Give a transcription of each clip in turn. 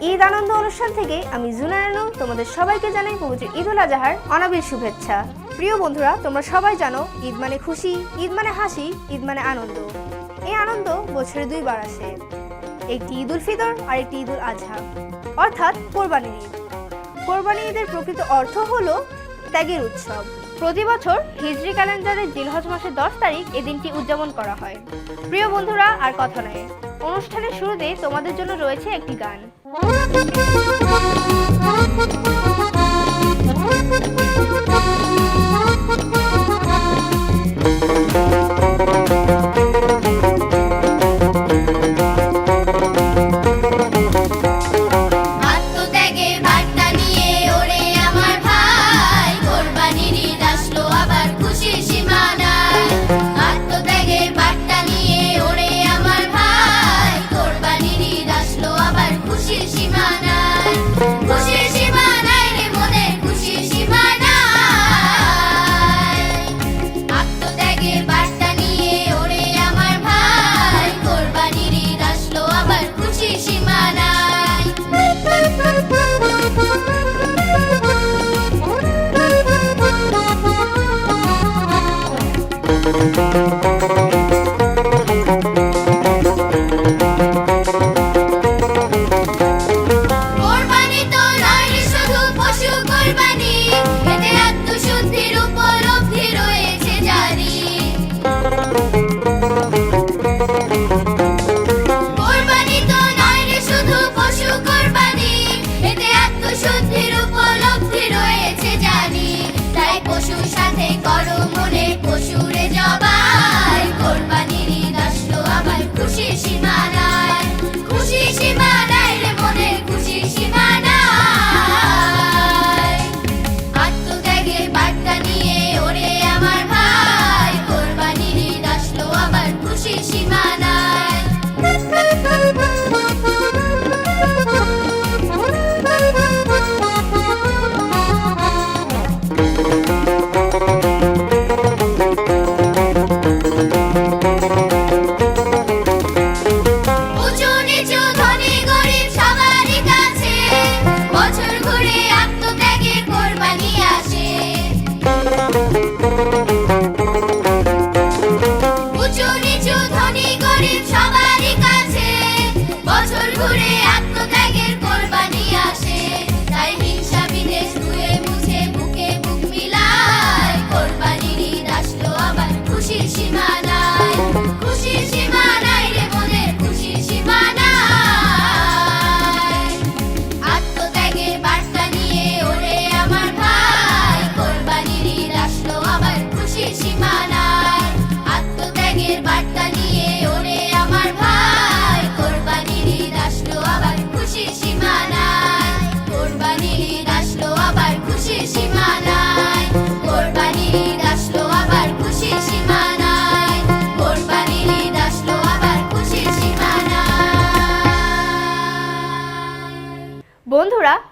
ঈদ আনন্দ অনুষ্ঠান থেকে আমি জুনায়নু। তোমাদের সবাইকে জানাই পবিত্র ঈদুল আজহার। অনাবির শুভেচ্ছা। প্রিয় বন্ধুরা, তোমরা সবাই জানো, ঈদ মানে খুশি, ঈদ মানে হাসি, ঈদ মানে আনন্দ। এই আনন্দ বছরে দুইবার আসে। একটি ঈদুল ফিতর আর একটি ঈদুল আজহা। অর্থাৎ কোরবানি ঈদ। কোরবানি ঈদের প্রকৃত অর্থ হলো ত্যাগের উৎসব। প্রতি বছর হিজরি ক্যালেন্ডারের জিলহজ মাসের দশ তারিখ এ দিনটি উদযাপন করা হয়। প্রিয় বন্ধুরা, আর কথা নয় অনুষ্ঠানের শুরুতে তোমাদের জন্য রয়েছে একটি গান। Thank you.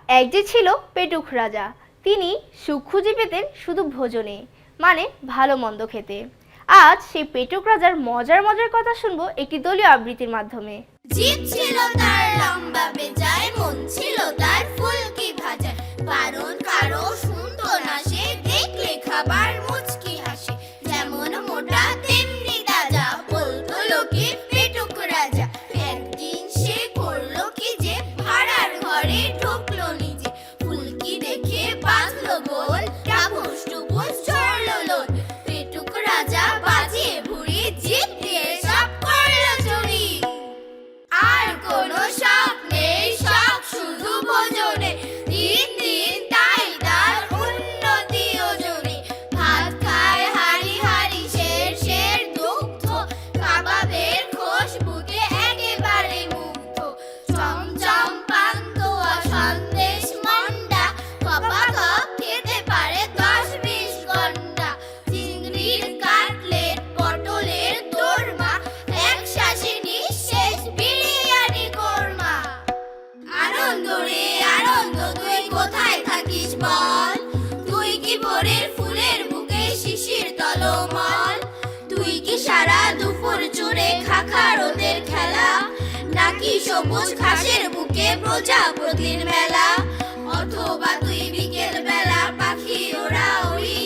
এক যে ছিল পেটুক রাজা, তিনি সুখুজি পেতেন শুধু ভোজনে মানে ভালো মন্দ খেতে। আজ সেই পেটুক রাজার মজার মজার কথা শুনব একটি দলীয় আবৃত্তির মাধ্যমে। ছিল তার লম্বা বেজা ভারতের খেলা। নাকি সবুজ ঘাসের বুকে প্রজাপতির মেলা? অথবা তুই বিকেল বেলা পাখি ওরা উড়ি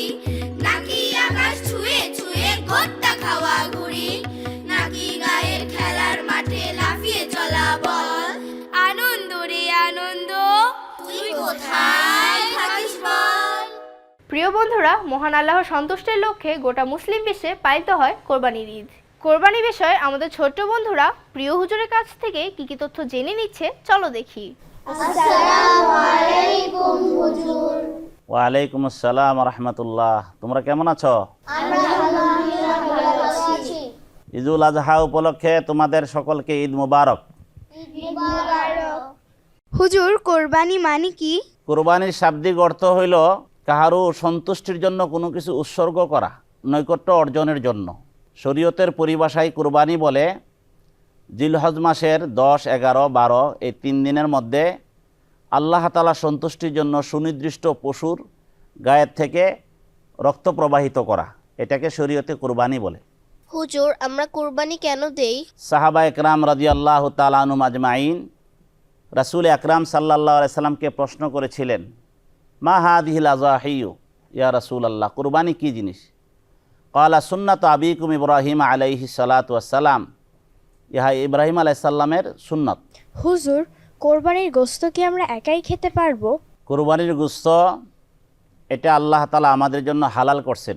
নাকি আকাশ ছুঁয়ে ছুঁয়ে গোট্টা খাওয়া ঘুরি? নাকি গায়ের খেলার মাঠে লাফিয়ে চলা বল? আনন্দ রে আনন্দ, তুই কোথায় থাকিস বল? প্রিয় বন্ধুরা, মহান আল্লাহ সন্তুষ্টের লক্ষ্যে গোটা মুসলিম বিশ্বে পালিত হয় কোরবানির ঈদ। কোরবানি বিষয়ে আমাদের ছোট্ট বন্ধুরা প্রিয় হুজুরের কাছ থেকে কি কি তথ্য জেনে নিচ্ছে চলো দেখি। ওয়ালাইকুম আসসালাম রহমতুল্লাহ। তোমরা কেমন আছো? ঈদুল আজহা উপলক্ষে তোমাদের সকলকে ঈদ মুবারক। হুজুর কোরবানি মানে কি? কোরবানির শাব্দিক অর্থ হইল কাহারু সন্তুষ্টির জন্য কোনো কিছু উৎসর্গ করা নৈকট্য অর্জনের জন্য। শরীয়তের পরিভাষায় কুরবানি বলে জিলহজ মাসের দশ এগারো বারো এই তিন দিনের মধ্যে আল্লাহ তালা সন্তুষ্টির জন্য সুনির্দিষ্ট পশুর গায়ের থেকে রক্ত প্রবাহিত করা। এটাকে শরীয়তে কুরবানি বলে। হুজুর আমরা কুরবানি কেন দেই? সাহাবা একরাম রাজি আল্লাহ তালানু মাজমাইন রাসুল আকরাম সাল্লাহ সাল্লামকে প্রশ্ন করেছিলেন মা হাদিহিল আজাহিউ ইয়া রাসুল আল্লাহ কুরবানি কী জিনিস? কালা সুন্নাত আবিকুম ইব্রাহিম আলাইহি সালাতাম ইহা ইব্রাহিম আলাইসাল্লামের সুন্নত। হুজুর কোরবানির গোস্ত কি আমরা একাই খেতে পারব? কুরবানির গুস্ত এটা আল্লাহ তালা আমাদের জন্য হালাল করছেন।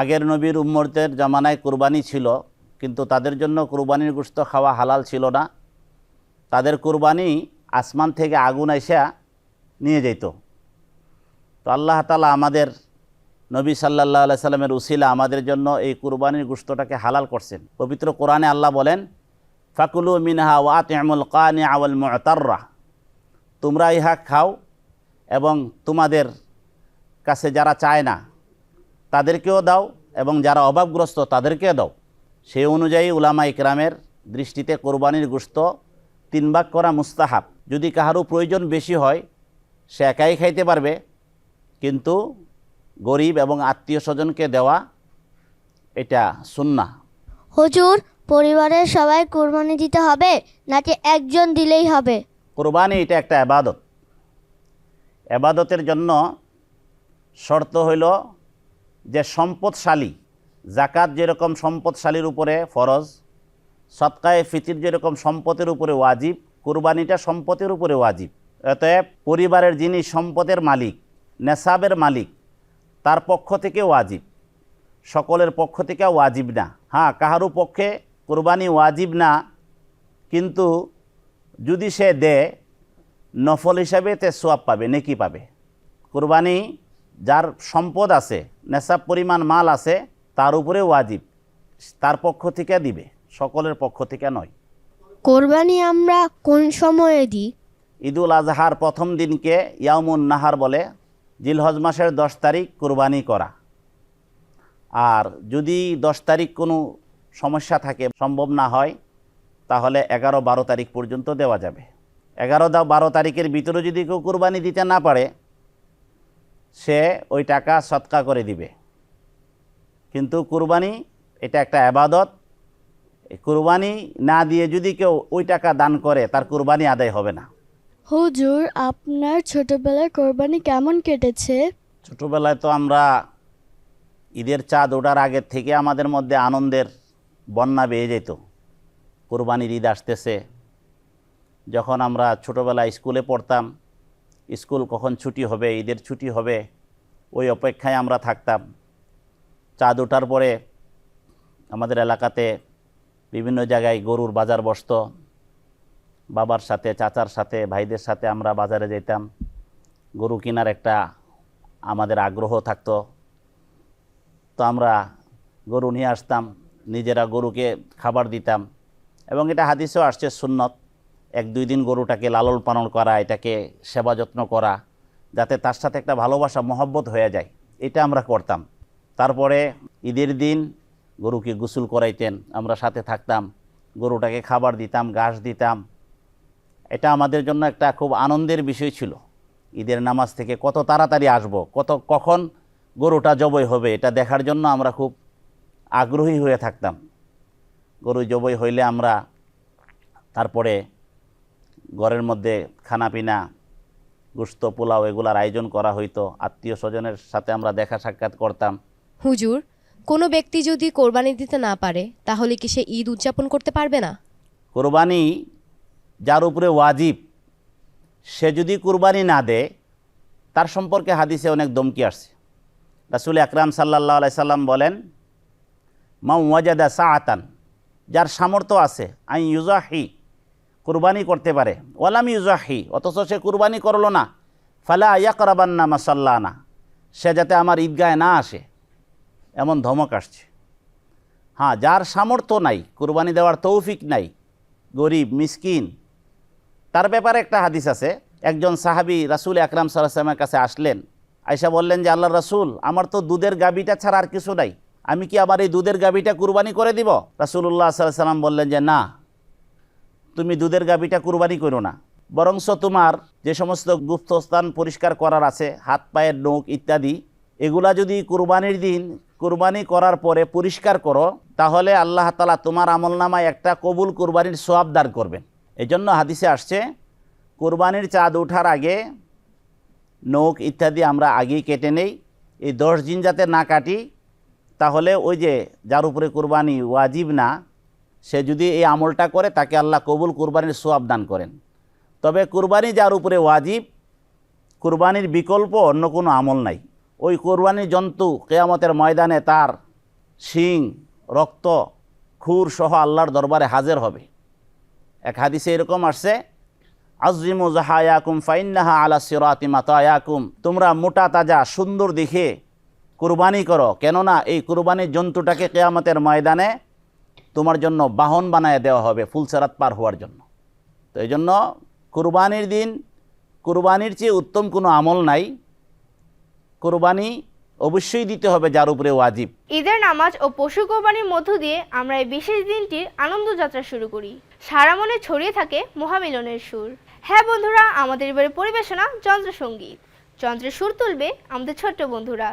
আগের নবীর উম্মতের জামানায় কুরবানি ছিল কিন্তু তাদের জন্য কুরবানির গুস্ত খাওয়া হালাল ছিল না। তাদের কুরবানি আসমান থেকে আগুন এসে নিয়ে যেত তো আল্লাহ তালা আমাদের নবী সাল্লাহ আলাই সাল্লামের উসিলা আমাদের জন্য এই কুরবানির গুস্তটাকে হালাল করছেন। পবিত্র কোরআনে আল্লাহ বলেন, ফাকুলু মিনহা ওয়াত আমুল কানে আওয়াল মতাররা। তোমরা ইহা খাও এবং তোমাদের কাছে যারা চায় না, তাদেরকেও দাও এবং যারা অভাবগ্রস্ত তাদেরকেও দাও। সেই অনুযায়ী উলামা ইকরামের দৃষ্টিতে কোরবানির গুস্ত তিন ভাগ করা মুস্তাহাব। যদি কাহারও প্রয়োজন বেশি হয়, সে একাই খাইতে পারবে। কিন্তু গরিব এবং আত্মীয় স্বজনকে দেওয়া এটা সুন্না হুজুর পরিবারের সবাই কোরবানি দিতে হবে নাকি একজন দিলেই হবে? কোরবানি এটা একটা আবাদত। আবাদতের জন্য শর্ত হইল যে সম্পদশালী জাকাত যেরকম সম্পদশালীর উপরে ফরজ সৎকায়ে ফিতির যেরকম সম্পদের উপরে ওয়াজিব কোরবানিটা সম্পদের উপরে ওয়াজিব। অতএব পরিবারের যিনি সম্পদের মালিক নেশাবের মালিক তার পক্ষ থেকে ওয়াজিব। সকলের পক্ষ থেকে ওয়াজিব না। হ্যাঁ কাহারও পক্ষে কোরবানি ওয়াজিব না কিন্তু যদি সে দেয় নফল হিসাবে তে সোয়াব পাবে নেকি পাবে। কোরবানি যার সম্পদ আছে নেশাব পরিমাণ মাল আছে তার উপরে ওয়াজিব। তার পক্ষ থেকে দিবে সকলের পক্ষ থেকে নয়। কোরবানি আমরা কোন সময়ে দিই? ঈদুল আজহার প্রথম দিনকে ইয়ামুন নাহার বলে। জিলহজ মাসের দশ তারিখ কুরবানি করা। আর যদি দশ তারিখ কোনো সমস্যা থাকে, সম্ভব না হয়, তাহলে এগারো বারো তারিখ পর্যন্ত দেওয়া যাবে। এগারো দা বারো তারিখের ভিতরে যদি কেউ কুরবানি দিতে না পারে, সে ওই টাকা সৎকা করে দিবে। কিন্তু কুরবানি, এটা একটা আবাদত। কুরবানি না দিয়ে যদি কেউ ওই টাকা দান করে, তার কুরবানি আদায় হবে না। হুজুর, আপনার ছোটবেলায় কোরবানি কেমন কেটেছে? ছোটোবেলায় তো আমরা ঈদের চাঁদ ওঠার আগের থেকে আমাদের মধ্যে আনন্দের বন্যা বেয়ে যেত। কোরবানির ঈদ আসতেছে। যখন আমরা ছোটোবেলায় স্কুলে পড়তাম, স্কুল কখন ছুটি হবে, ঈদের ছুটি হবে, ওই অপেক্ষায় আমরা থাকতাম। চাঁদ ওঠার পরে আমাদের এলাকাতে বিভিন্ন জায়গায় গরুর বাজার বসতো। বাবার সাথে, চাচার সাথে, ভাইদের সাথে আমরা বাজারে যেতাম গরু কেনার একটা আমাদের আগ্রহ থাকতো। তো আমরা গরু নিয়ে আসতাম, নিজেরা গরুকে খাবার দিতাম। এবং এটা হাদিসেও আসছে সুন্নত, এক দুই দিন গরুটাকে লালন পালন করা, এটাকে সেবা যত্ন করা, যাতে তার সাথে একটা ভালোবাসা, মহব্বত হয়ে যায়। এটা আমরা করতাম। তারপরে ঈদের দিন গরুকে গোসল করাইতেন, আমরা সাথে থাকতাম, গরুটাকে খাবার দিতাম, ঘাস দিতাম। এটা আমাদের জন্য একটা খুব আনন্দের বিষয় ছিল। ঈদের নামাজ থেকে কত তাড়াতাড়ি আসব কত কখন গরুটা জবই হবে এটা দেখার জন্য আমরা খুব আগ্রহী হয়ে থাকতাম। গরু জবই হইলে আমরা তারপরে ঘরের মধ্যে খানাপিনা গুস্ত পোলাও এগুলার আয়োজন করা হইতো আত্মীয় স্বজনের সাথে আমরা দেখা সাক্ষাৎ করতাম। হুজুর কোনো ব্যক্তি যদি কোরবানি দিতে না পারে তাহলে কি সে ঈদ উদযাপন করতে পারবে না? কোরবানি যার উপরে ওয়াজিব, সে যদি কুরবানি না দেয়, তার সম্পর্কে হাদিসে অনেক দমকি আসছে। রাসুল আকরাম সাল্লাহ আলাই সাল্লাম বলেন মা ওয়াজাদা সাআতান যার সামর্থ্য আছে আই ইউজাহি কুরবানি করতে পারে। ওয়ালাম ইউজাহি অথচ সে কুরবানি করল না। ফালা ইয়াকরাবান্না মাসাল্লানা সে যাতে আমার ঈদগায় না আসে। এমন ধমক আসছে। হ্যাঁ যার সামর্থ্য নাই, কুরবানি দেওয়ার তৌফিক নাই, গরিব, মিসকিন তার ব্যাপারে একটা হাদিস আছে। একজন সাহাবি রাসুল আকরাম সাল্লামের কাছে আসলেন। আয়সা বললেন যে আল্লাহ রাসুল, আমার তো দুধের গাবিটা ছাড়া আর কিছু নাই। আমি কি আবার এই দুধের গাবিটা কুরবানি করে দিব? রাসুল্লাহ সাল্লাম বললেন যে, না, তুমি দুধের গাবিটা কুরবানি করো না। বরংস তোমার যে সমস্ত গুপ্তস্থান পরিষ্কার করার আছে, হাত, পায়ের নখ ইত্যাদি, এগুলা যদি কুরবানির দিন, কুরবানি করার পরে পরিষ্কার করো, তাহলে আল্লাহ তালা তোমার আমলনামায় একটা কবুল কুরবানির সোয়াব দান করবেন। এই জন্য হাদিসে আসছে, কুরবানির চাঁদ ওঠার আগে নখ ইত্যাদি আমরা আগেই কেটে নেই, এই দশ দিন যাতে না কাটি, তাহলে ওই যে যার উপরে কুরবানি ওয়াজিব না, সে যদি এই আমলটা করে, তাকে আল্লাহ কবুল কুরবানির সোয়াব দান করেন। তবে কুরবানি যার উপরে ওয়াজিব, কুরবানির বিকল্প অন্য কোনো আমল নাই। ওই কোরবানির জন্তু কেয়ামতের ময়দানে তার শিং, রক্ত, খুর সহ আল্লাহর দরবারে হাজির হবে। এক হাদিসে এরকম আসছে আজরিমু জাহায়াকুম ফাইন্নাহা আলা সিরাতি মাতায়াকুম। তোমরা মোটা, তাজা, সুন্দর দেখে কুরবানি করো। কেননা এই কুরবানির জন্তুটাকে কেয়ামতের ময়দানে তোমার জন্য বাহন বানায় দেওয়া হবে ফুলসেরাত পার হওয়ার জন্য। তো এই জন্য কুরবানির দিন, কুরবানির চেয়ে উত্তম কোনো আমল নাই। কুরবানি অবশ্যই দিতে হবে, যার উপরে ওয়াজিব। ঈদের নামাজ ও পশু কোরবানির মধ্য দিয়ে আমরা এই বিশেষ দিনটির আনন্দ যাত্রা শুরু করি। সারা মনে ছড়িয়ে থাকে মহামিলনের সুর। হ্যাঁ বন্ধুরা, আমাদের এবারে পরিবেশনা যন্ত্রসঙ্গীত যন্ত্রের সুর তুলবে আমাদের ছোট্ট বন্ধুরা।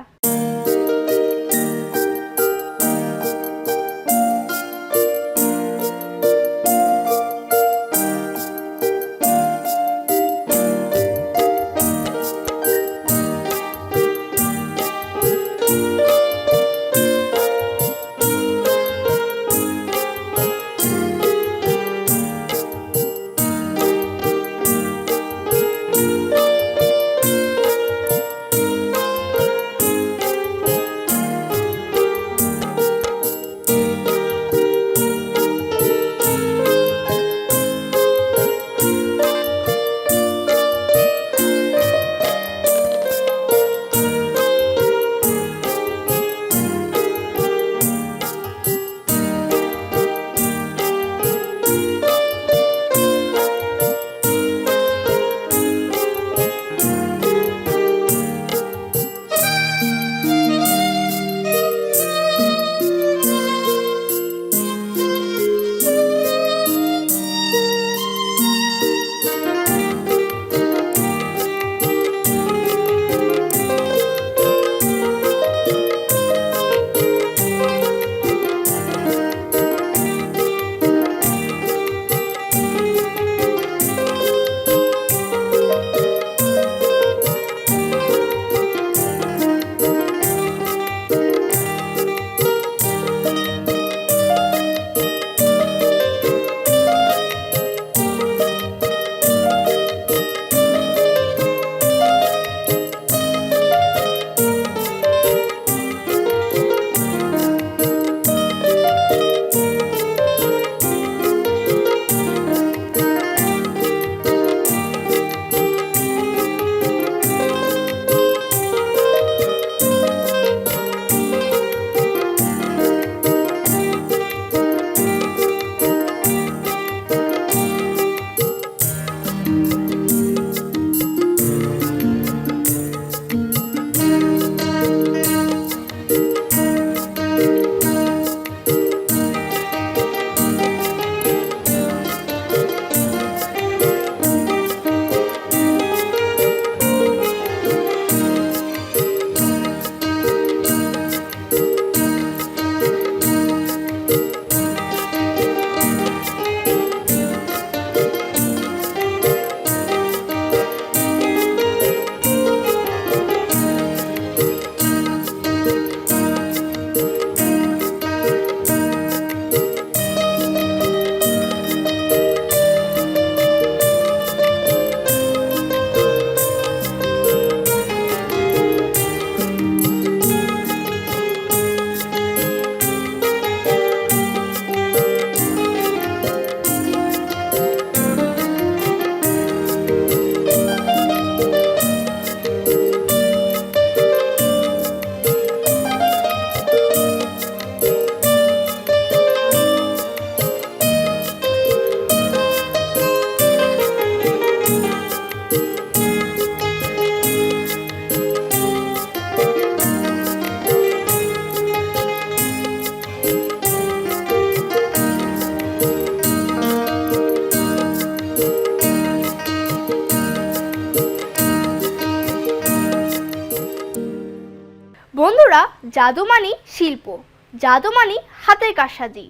জাদু মানি শিল্প, জাদু মানি হাতের কারসাজি।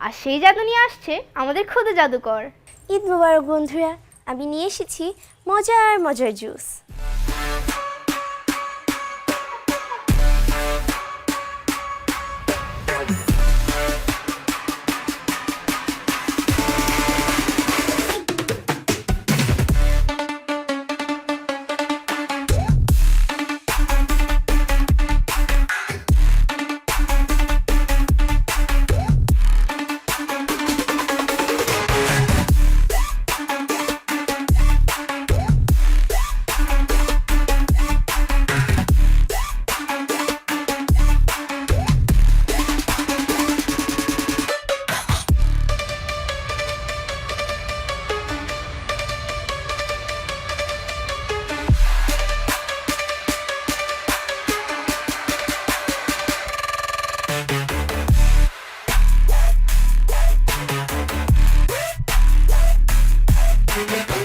আর সেই জাদু নিয়ে আসছে আমাদের খুদে জাদুকর। ঈদ মুবারক বন্ধুরা, আমি নিয়ে এসেছি মজার মজার জুস Thank you.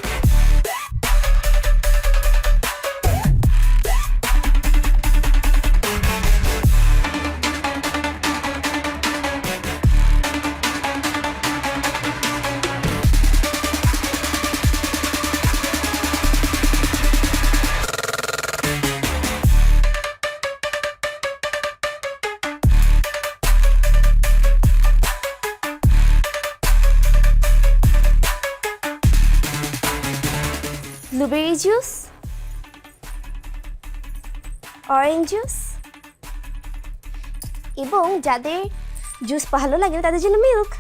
জুস এবং যাদের জুস ভালো লাগে তাদের জন্য মিল্ক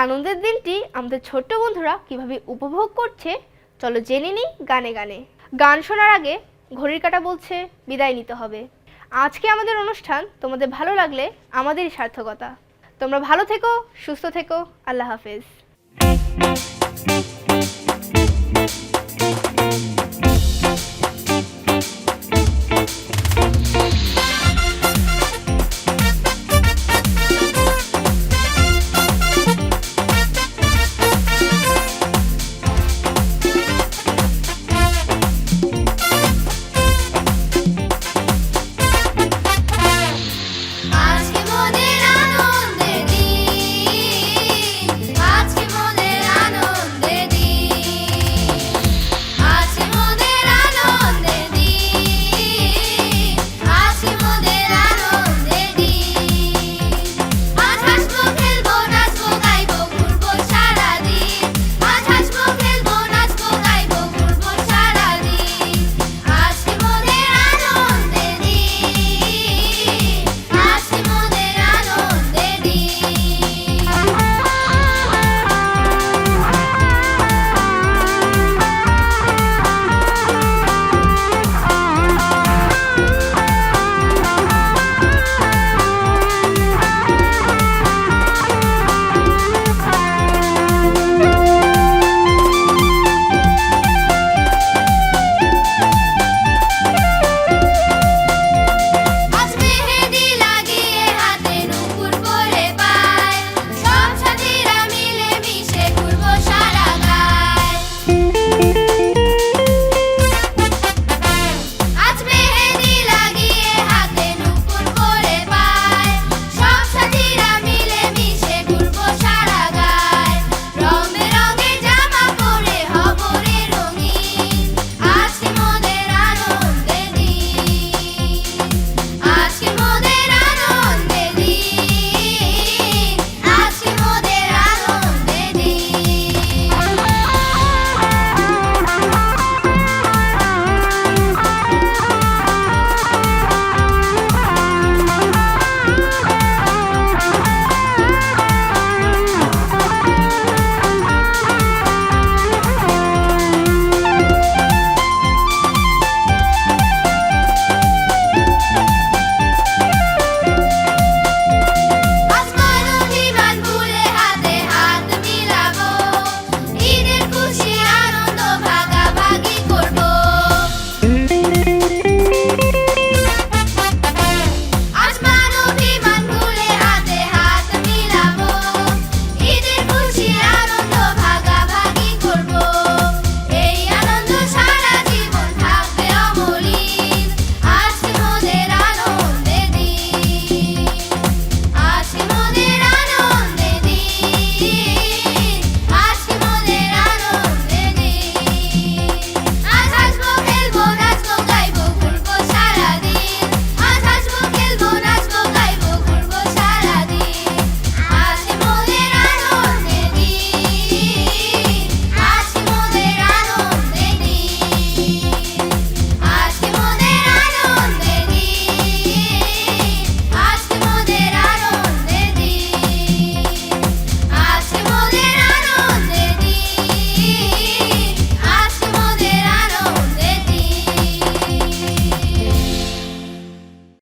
আনন্দের দিনটি আমাদের ছোট্ট বন্ধুরা কীভাবে উপভোগ করছে, চলো জেনে নিই গানে গানে। গান শোনার আগে ঘড়ির কাটা বলছে, বিদায় নিতে হবে। আজকে আমাদের অনুষ্ঠান তোমাদের ভালো লাগলে আমাদেরই সার্থকতা। তোমরা ভালো থেকো, সুস্থ থেকো, আল্লাহ হাফেজ।